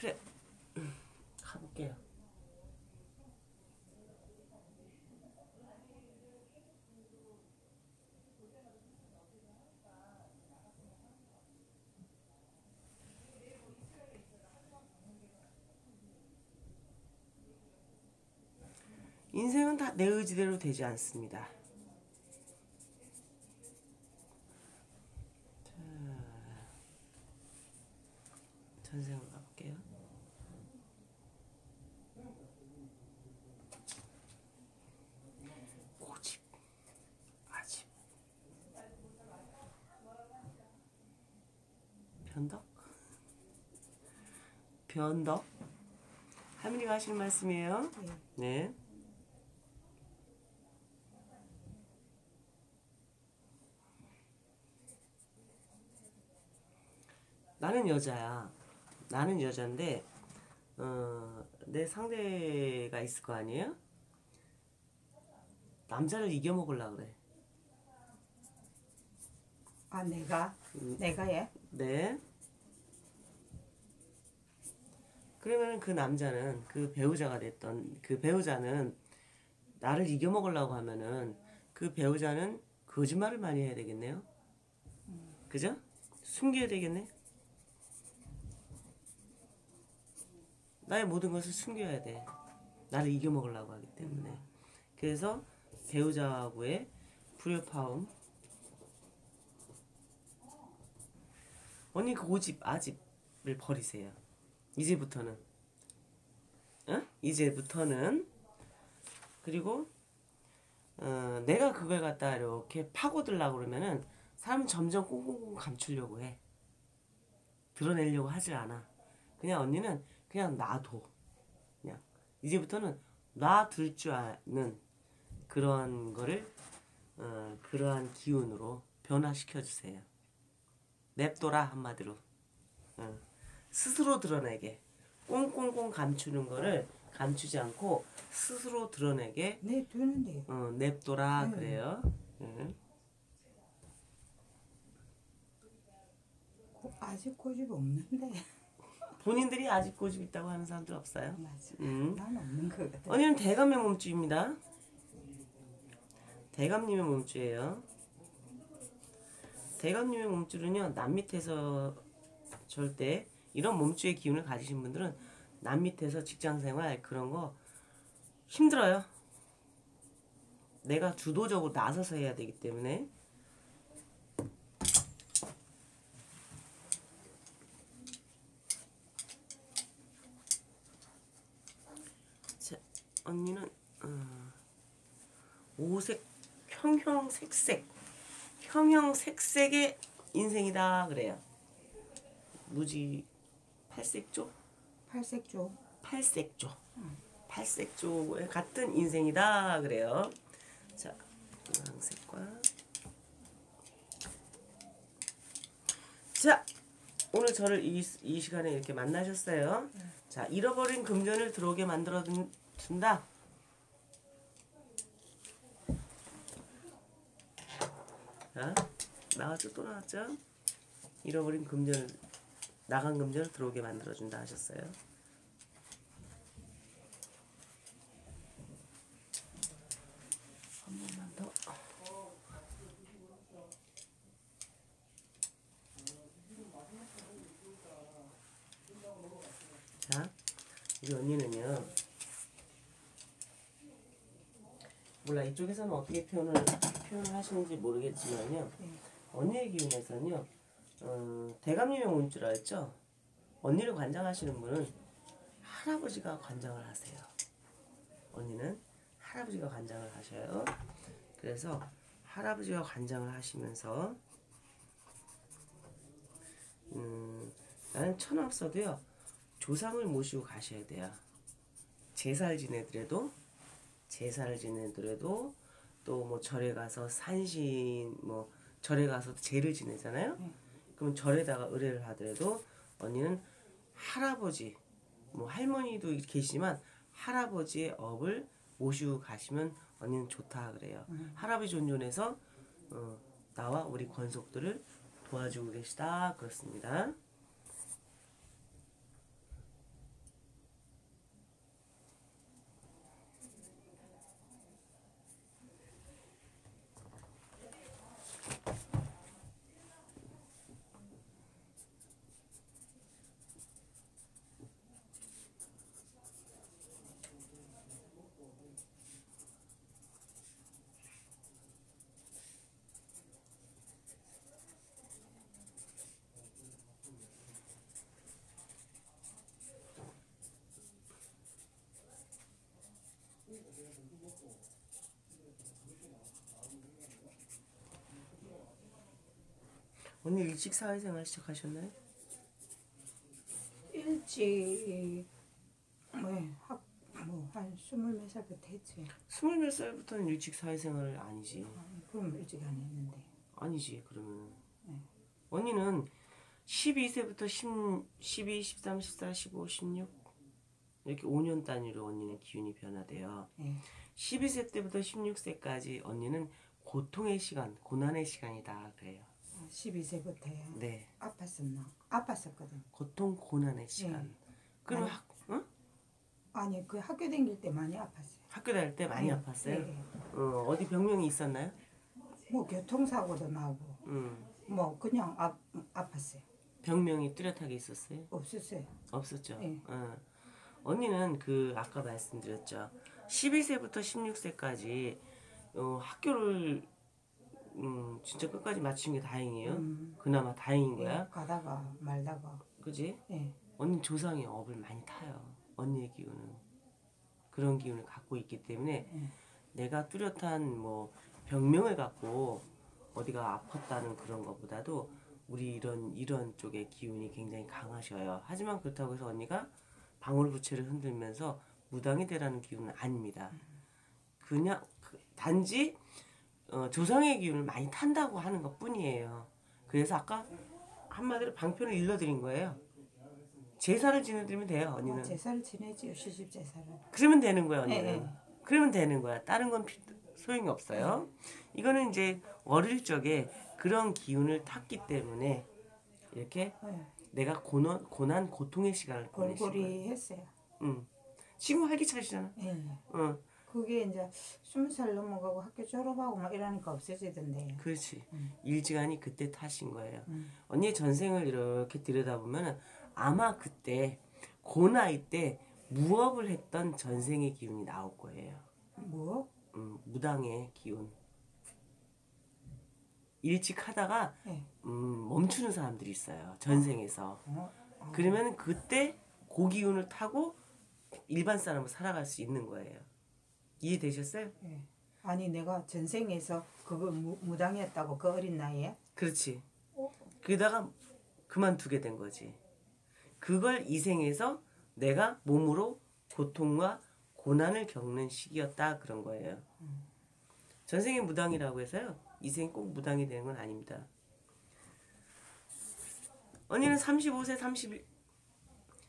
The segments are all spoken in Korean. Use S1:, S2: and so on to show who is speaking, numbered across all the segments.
S1: 그래. 음, 가볼게요. 인생은 다 내 의지대로 되지 않습니다. 자, 전생을 가볼게요. 고집, 아집, 변덕, 변덕. 할머니가 하시는 말씀이에요. 네. 나는 여자야. 나는 여잔데 어, 내 상대가 있을 거 아니에요? 남자를 이겨 먹으려 그래.
S2: 아 내가
S1: 음.
S2: 내가 예
S1: 네. 그러면 그 남자는 그 배우자가 됐던 그 배우자는 나를 이겨 먹으려고 하면은 그 배우자는 거짓말을 많이 해야 되겠네요. 그죠? 숨겨야 되겠네. 나의 모든 것을 숨겨야 돼. 나를 이겨 먹으려고 하기 때문에. 그래서 배우자하고의 불협화음. 언니 그 고집, 아집을 버리세요. 이제부터는. 응? 이제부터는. 그리고 어, 내가 그걸 갖다 이렇게 파고들려고 그러면은 사람은 점점 꽁꽁꽁 감추려고 해. 드러내려고 하질 않아. 그냥 언니는 그냥 놔둬. 그냥 이제부터는 놔둘 줄 아는 그런 거를 어, 그러한 기운으로 변화시켜 주세요. 냅둬라 한마디로. 어, 스스로 드러내게. 꽁꽁꽁 감추는 거를 감추지 않고 스스로 드러내게
S2: 내 두는데
S1: 어, 냅둬라
S2: 음.
S1: 그래요. 응.
S2: 고- 아직 고집 없는데
S1: 본인들이 아직 고집 있다고 하는 사람들 없어요.
S2: 맞아
S1: 음.
S2: 난 없는 거 같아
S1: 언니는 대감의 몸주입니다. 대감님의 몸주예요. 대감님의 몸주는요 남 밑에서 절대 이런 몸주의 기운을 가지신 분들은 남 밑에서 직장생활 그런 거 힘들어요. 내가 주도적으로 나서서 해야 되기 때문에 자, 언니는 어, 오색 형형색색 형형색색의 인생이다 그래요. 무지 팔색조
S2: 팔색조
S1: 팔색조 팔색조에 같은 인생이다 그래요. 자 노란색과 자 오늘 저를 이, 이 시간에 이렇게 만나셨어요. 자 잃어버린 금전을 들어오게 만들어 둔- 둔다. 자 나왔죠 또 나왔죠. 잃어버린 금전을 나간 금전을 들어오게 만들어 준다 하셨어요. 한 번만 더. 자, 우리 언니는요. 몰라 이쪽에서는 어떻게 표현을 표현을 하시는지 모르겠지만요. 언니의 기운에서는요. 어, 대감님의 온줄 알죠? 언니를 관장하시는 분은 할아버지가 관장을 하세요. 언니는 할아버지가 관장을 하셔요. 그래서 할아버지가 관장을 하시면서 음, 나는 천 없어도요 조상을 모시고 가셔야 돼요. 제사를 지내더라도 제사를 지내더라도 또 뭐 절에 가서 산신 뭐 절에 가서 제를 지내잖아요. 그럼 절에다가 의뢰를 하더라도 언니는 할아버지 뭐 할머니도 계시지만 할아버지의 업을 모시고 가시면 언니는 좋다 그래요. 할아버지 존존해서 어, 나와 우리 권속들을 도와주고 계시다 그렇습니다. 언니 일찍 사회생활 시작하셨나요?
S2: 일찍 뭐학뭐한 스물 몇 살부터 했지.
S1: 스물 몇 살부터는 일찍 사회생활 아니지.
S2: 아, 그럼 일찍 안 했는데.
S1: 아니지 그러면
S2: 네.
S1: 언니는 12세부터 10, 12, 13, 14, 15, 16 이렇게 5년 단위로 언니는 기운이 변화돼요.
S2: 예.
S1: 12세 때부터 16세까지 언니는 고통의 시간, 고난의 시간이다 그래요.
S2: 12세부터요.
S1: 네,
S2: 아팠었나? 아팠었거든.
S1: 고통 고난의 시간. 그럼
S2: 아니.
S1: 학, 응?
S2: 아니 그 학교 다닐 때 많이 아팠어요.
S1: 학교 다닐 때 많이
S2: 예,
S1: 아팠어요.
S2: 예, 예.
S1: 어, 어디 병명이 있었나요?
S2: 뭐 교통사고도 나고
S1: 음,
S2: 뭐 그냥 아, 아팠어요.
S1: 병명이 뚜렷하게 있었어요?
S2: 없었어요.
S1: 없었죠.
S2: 예.
S1: 어. 언니는 그 아까 말씀드렸죠. 12세부터 16세까지 어, 학교를 음, 진짜 끝까지 마친 게 다행이에요.
S2: 음,
S1: 그나마 다행인
S2: 예,
S1: 거야.
S2: 가다가 말다가
S1: 그지?
S2: 예.
S1: 언니 조상의 업을 많이 타요. 언니의 기운은 그런 기운을 갖고 있기 때문에
S2: 예.
S1: 내가 뚜렷한 뭐 병명을 갖고 어디가 아팠다는 그런 것보다도 우리 이런 이런 쪽의 기운이 굉장히 강하셔요. 하지만 그렇다고 해서 언니가 방울부채를 흔들면서 무당이 되라는 기운은 아닙니다. 그냥 그- 단지 어, 조상의 기운을 많이 탄다고 하는 것 뿐이에요. 그래서 아까 한마디로 방편을 일러드린 거예요. 제사를 지내드리면 돼요, 언니는.
S2: 뭐 제사를 지내지요 시집 제사를.
S1: 그러면 되는 거야 언니는.
S2: 예, 예.
S1: 그러면 되는 거야. 다른 건 피- 소용이 없어요. 이거는 이제 어릴 적에 그런 기운을 탔기 때문에 이렇게
S2: 예.
S1: 내가 고난, 고난 고통의 시간을 거야.
S2: 골골이 했어요.
S1: 응. 지금 활기차시잖아.
S2: 예.
S1: 응.
S2: 그게 이제 스무 살 넘어가고 학교 졸업하고 막 이러니까 없어지던데.
S1: 그렇지.
S2: 음.
S1: 일지간이 그때 타신 거예요.
S2: 음.
S1: 언니의 전생을 이렇게 들여다보면 아마 그때 고 나이 때 무업을 했던 전생의 기운이 나올 거예요.
S2: 뭐?
S1: 음, 무당의 기운. 일찍 하다가
S2: 예.
S1: 음, 멈추는 사람들이 있어요. 전생에서.
S2: 어? 아,
S1: 그러면 그때 그 기운을 타고 일반 사람으로 살아갈 수 있는 거예요. 이해되셨어요?
S2: 예. 아니 내가 전생에서 그걸 무, 무당했다고 그 어린 나이에
S1: 그렇지.
S2: 어?
S1: 그러다가 그만두게 된 거지. 그걸 이 생에서 내가 몸으로 고통과 고난을 겪는 시기였다 그런 거예요. 전생에 무당이라고 해서요. 이 생이 꼭 무당이 되는 건 아닙니다. 언니는 35세, 31,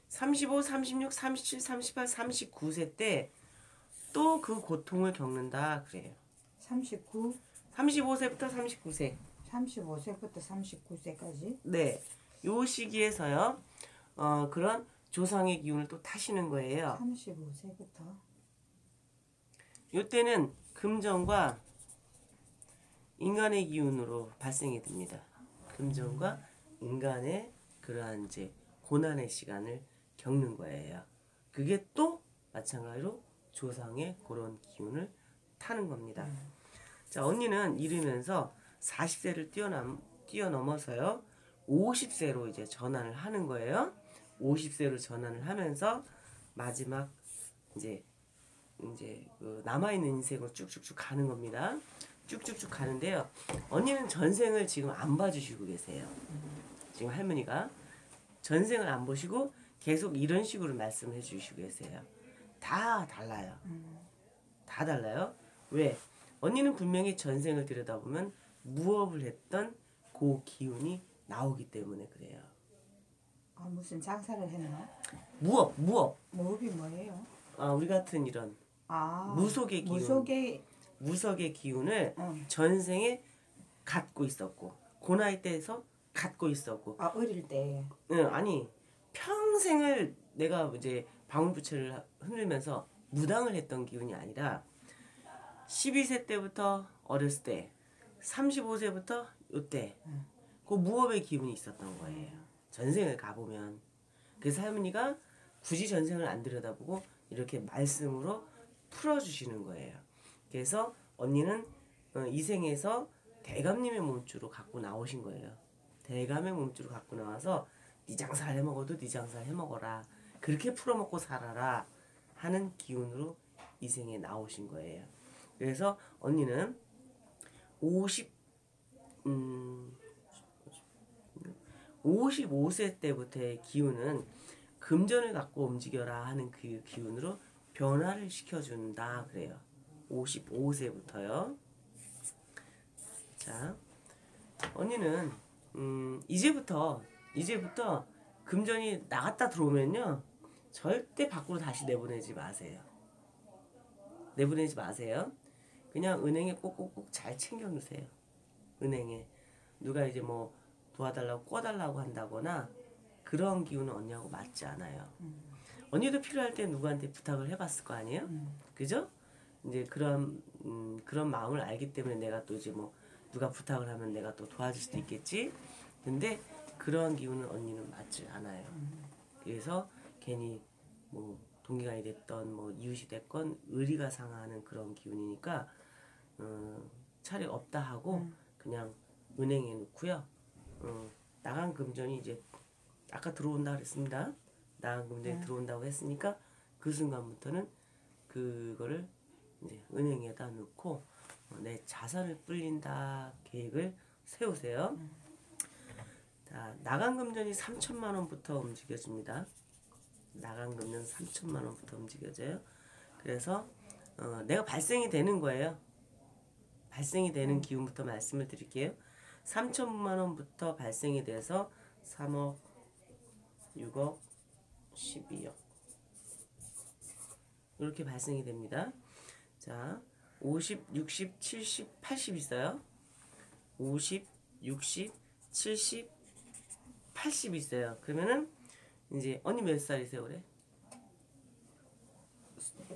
S1: 35, 36, 37, 38, 39세 때 또 그 고통을 겪는다 그래요.
S2: 39,
S1: 35세부터 39세.
S2: 35세부터 39세까지
S1: 네. 요 시기에서요. 어, 그런 조상의 기운을 또 타시는 거예요.
S2: 35세부터
S1: 요 때는 금전과 인간의 기운으로 발생이 됩니다. 금전과 인간의 그러한 이제 고난의 시간을 겪는 거예요. 그게 또 마찬가지로 조상의 그런 기운을 타는 겁니다. 자, 언니는 이르면서 40세를 뛰어넘, 뛰어넘어서요. 50세로 이제 전환을 하는 거예요. 50세로 전환을 하면서 마지막 이제 이제 그 남아 있는 인생으로 쭉쭉쭉 가는 겁니다. 쭉쭉쭉 가는데요. 언니는 전생을 지금 안 봐주시고 계세요. 지금 할머니가 전생을 안 보시고 계속 이런 식으로 말씀을 해주시고 계세요. 다 달라요. 다 달라요. 왜? 언니는 분명히 전생을 들여다보면 무업을 했던 그 기운이 나오기 때문에 그래요.
S2: 아 무슨 장사를 했나?
S1: 무업, 무업.
S2: 무업이 뭐예요?
S1: 아, 우리 같은 이런
S2: 아
S1: 무속의 기운.
S2: 무속의
S1: 무석의 기운을
S2: 어.
S1: 전생에 갖고 있었고 고 나이 때에서 갖고 있었고
S2: 아 어릴 때
S1: 응, 아니 평생을 내가 이제 방울부채를 흔들면서 무당을 했던 기운이 아니라 12세 때부터 어렸을 때 35세부터 요때 그 무업의 기운이 있었던 거예요 전생을 가보면 그래서 할머니가 굳이 전생을 안 들여다보고 이렇게 말씀으로 풀어주시는 거예요 그래서 언니는 어, 이 생에서 대감님의 몸주로 갖고 나오신 거예요. 대감의 몸주로 갖고 나와서 네 장사를 해먹어도 네 장사를 해먹어라. 그렇게 풀어먹고 살아라 하는 기운으로 이 생에 나오신 거예요. 그래서 언니는 50, 음, 55세 때부터의 기운은 금전을 갖고 움직여라 하는 그 기운으로 변화를 시켜준다 그래요. 55세부터요. 자, 언니는 음, 이제부터 이제부터 금전이 나갔다 들어오면요 절대 밖으로 다시 내보내지 마세요. 내보내지 마세요. 그냥 은행에 꼭꼭꼭 잘 챙겨 놓으세요. 은행에 누가 이제 뭐 도와달라고 꿔달라고 한다거나 그런 기운은 언니하고 맞지 않아요. 언니도 필요할 때 누구한테 부탁을 해봤을 거 아니에요? 그죠? 이제 그런 음, 그런 마음을 알기 때문에 내가 또 이제 뭐 누가 부탁을 하면 내가 또 도와줄 수도 있겠지. 근데 그런 기운은 언니는 맞지 않아요. 그래서 괜히 뭐 동기간이 됐던 뭐 이웃이 됐건 의리가 상하는 그런 기운이니까 어, 차라리 없다 하고 그냥 은행에 놓고요. 어, 나간 금전이 이제 아까 들어온다 그랬습니다. 나간 금전이 들어온다고 했으니까 그 순간부터는 그거를 이제 은행에다 넣고 어, 내 자산을 불린다 계획을 세우세요. 자, 나간 금전이 3천만 원부터 움직여집니다. 나간 금전 3천만 원부터 움직여져요. 그래서 어, 내가 발생이 되는 거예요. 발생이 되는 기운부터 말씀을 드릴게요. 3천만 원부터 발생이 돼서 3억, 6억, 12억 이렇게 발생이 됩니다. 자, 50, 60, 70, 80 있어요. 50, 60, 70, 80 있어요. 그러면은 이제 언니 몇 살이세요, 올해?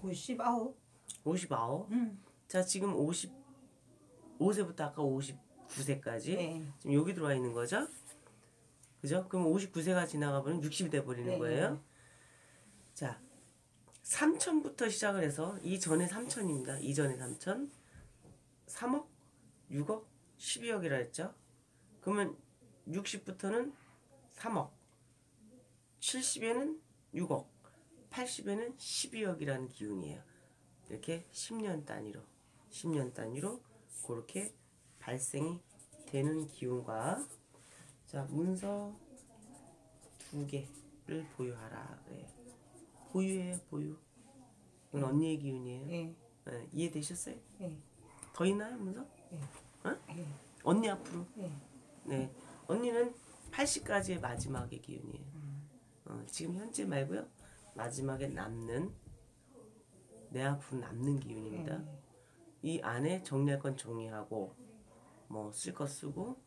S2: 59.
S1: 59.
S2: 음.
S1: 자, 지금 55세부터 아까 59세까지
S2: 네.
S1: 지금 여기 들어와 있는 거죠? 그죠? 그럼 59세가 지나가 버리면 60이 돼 버리는
S2: 네.
S1: 거예요. 자, 3천부터 시작을 해서 이전에 3천입니다. 이전에 3천. 3억, 6억, 12억이라 했죠? 그러면 60부터는 3억, 70에는 6억, 80에는 12억이라는 기운이에요. 이렇게 10년 단위로, 10년 단위로 그렇게 발생이 되는 기운과 자 문서 두 개를 보유하라 그래요. 보유예요, 보유. 이건 언니의 기운이에요.
S2: 예.
S1: 네, 이해되셨어요?
S2: 예.
S1: 더 있나요, 문서?
S2: 예.
S1: 어?
S2: 예.
S1: 언니 앞으로.
S2: 예.
S1: 네, 언니는 80까지의 마지막의 기운이에요. 어, 지금 현재 말고요. 마지막에 남는 내 앞으로 남는 기운입니다. 이 안에 정리할 건 정리하고 뭐 쓸 거 쓰고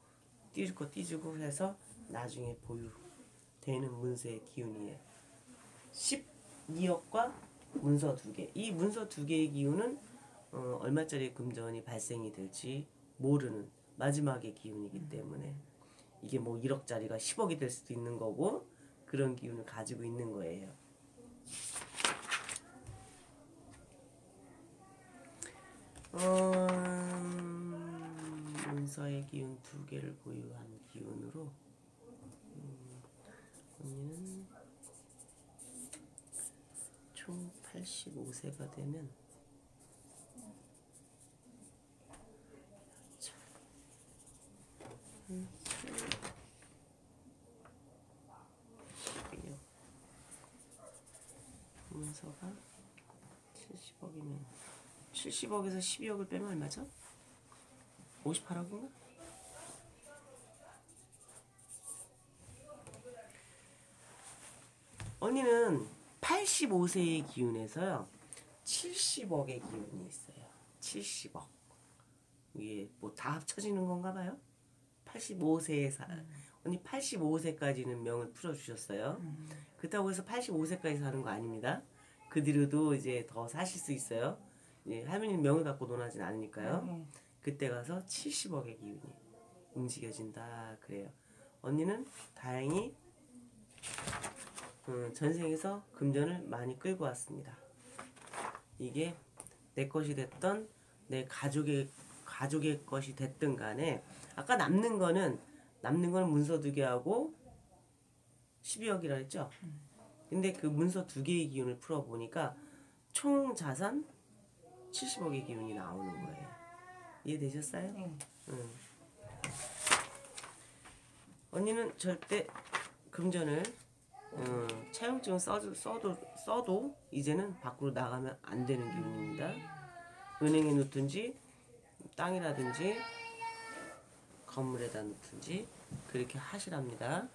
S1: 띄줄 거 띄주고 해서 나중에 보유되는 문서의 기운이에요. 12억과 문서 두 개. 이 문서 두 개의 기운은 어, 얼마짜리 금전이 발생이 될지 모르는 마지막의 기운이기 때문에 이게 뭐 1억짜리가 10억이 될 수도 있는 거고 그런 기운을 가지고 있는 거예요. 음, 문서의 기운 두 개를 보유한 기운으로 음, 언니는 총 85세가 되면 자, 음, 12억 문서가 70억이면 70억에서 12억을 빼면 얼마죠? 58억인가? 언니는 85세의 기운에서요 70억의 기운이 있어요. 70억. 이게 뭐 다 합쳐지는 건가 봐요? 85세에 사 언니 85세까지는 명을 풀어주셨어요. 그렇다고 해서 85세까지 사는 거 아닙니다 그 뒤로도 이제 더 사실 수 있어요 예, 할머니는 명을 갖고 논하진 않으니까요
S2: 예.
S1: 그때 가서 70억의 기운이 움직여진다 그래요. 언니는 다행히 음, 전생에서 금전을 많이 끌고 왔습니다. 이게 내 것이 됐던 내 가족의 가족의 것이 됐든 간에 아까 남는 거는 남는 거는 문서 두 개하고 12억이라 했죠. 근데 그 문서 두 개의 기운을 풀어 보니까 총 자산 70억의 기운이 나오는 거예요. 이해되셨어요?
S2: 예.
S1: 응. 언니는 절대 금전을 어, 차용증 써도, 써도 써도 이제는 밖으로 나가면 안 되는 기분입니다. 은행에 놓든지 땅이라든지 건물에다 놓든지 그렇게 하시랍니다.